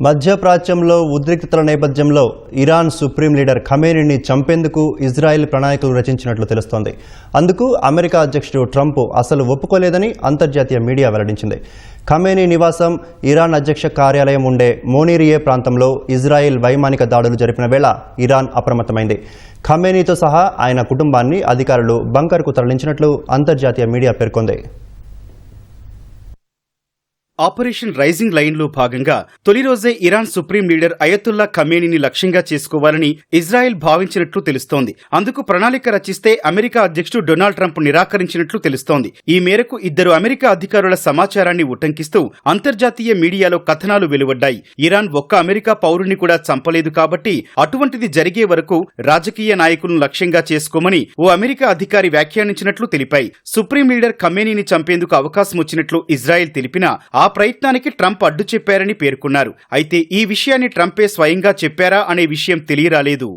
మధ్యప్రాచ్యంలో ఉద్రిక్తతల నేపథ్యంలో Iran supreme leader ఖమేనీని చంపేందుకు ఇజ్రాయెల్ ప్రణాళికలు రచించినట్లు తెలుస్తోంది. అందుకు అమెరికా అధ్యక్షుడు ట్రంప్ అసలు ఒప్పుకోలేదని అంతర్జాతీయ మీడియా వెల్లడించింది. ఖమేనీ నివాసం ఇరాన్ అధ్యక్ష కార్యాలయం ఉండే మోనీరియే ప్రాంతంలో ఇజ్రాయెల్ వైమానిక దాడులు జరిపిన వేళ ఇరాన్ అప్రమత్తమైంది. ఖమేనీతో సహా ఆయన కుటుంబాన్ని అధికారులు బంకర్కు తరలించినట్లు అంతర్జాతీయ మీడియా పేర్కొంది. ఆపరేషన్ రైజింగ్ లైన్లో భాగంగా తొలి రోజే ఇరాన్ సుప్రీం లీడర్ అయతుల్లా ఖమేనీని లక్ష్యంగా చేసుకోవాలని ఇజ్రాయెల్ భావించినట్లు తెలుస్తోంది. అందుకు ప్రణాళిక రచిస్తే అమెరికా అధ్యక్షుడు డొనాల్డ్ ట్రంప్ నిరాకరించినట్లు తెలుస్తోంది. ఈ మేరకు ఇద్దరు అమెరికా అధికారుల సమాచారాన్ని ఉటంకిస్తూ అంతర్జాతీయ మీడియాలో కథనాలు వెలువడ్డాయి. ఇరాన్ ఒక్క అమెరికా పౌరుని కూడా చంపలేదు కాబట్టి అటువంటిది జరిగే వరకు రాజకీయ నాయకులను లక్ష్యంగా చేసుకోమని ఓ అమెరికా అధికారి వ్యాఖ్యానించినట్లు తెలిపాయి. సుప్రీం లీడర్ ఖమేనీని చంపేందుకు అవకాశం వచ్చినట్లు ఇజ్రాయెల్ తెలిపినా ఆ ప్రయత్నానికి ట్రంప్ అడ్డు చెప్పారని పేర్కొన్నారు. అయితే ఈ విషయాన్ని ట్రంపే స్వయంగా చెప్పారా అనే విషయం తెలియరాలేదు.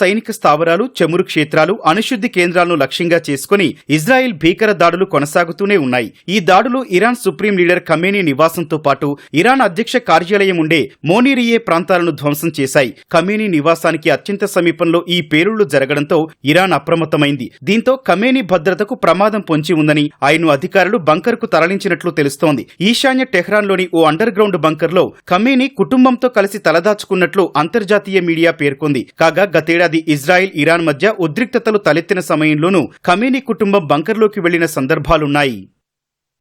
సైనిక స్థావరాలు చమురు క్షేత్రాలు అణుశుద్ధి కేంద్రాలను లక్ష్యంగా చేసుకుని ఇజ్రాయెల్ భీకర దాడులు కొనసాగుతూనే ఉన్నాయి. ఈ దాడులు ఇరాన్ సుప్రీం లీడర్ ఖమేనీ నివాసంతో పాటు ఇరాన్ అధ్యక్ష కార్యాలయం ఉండే మోనీరియే ప్రాంతాలను ధ్వంసం చేశాయి. ఖమేనీ నివాసానికి అత్యంత సమీపంలో ఈ పేలుళ్ళు జరగడంతో ఇరాన్ అప్రమత్తమైంది. దీంతో ఖమేనీ భద్రతకు ప్రమాదం పొంచి ఉందని ఆయన్ను అధికారులు బంకర్కు తరలించినట్లు తెలుస్తోంది. ఈశాన్య టెహ్రాన్లోని ఓ అండర్ గ్రౌండ్ బంకర్లో ఖమేనీ కుటుంబంతో కలిసి తలదాచుకున్నట్లు అంతర్జాతీయ మీడియా పేర్కొంది. కాగా గతేడాది ఇజ్రాయెల్ ఇరాన్ మధ్య ఉద్రిక్తతలు తలెత్తిన సమయంలోనూ ఖమేనీ కుటుంబం బంకర్లోకి వెళ్ళిన సందర్భాలున్నాయి.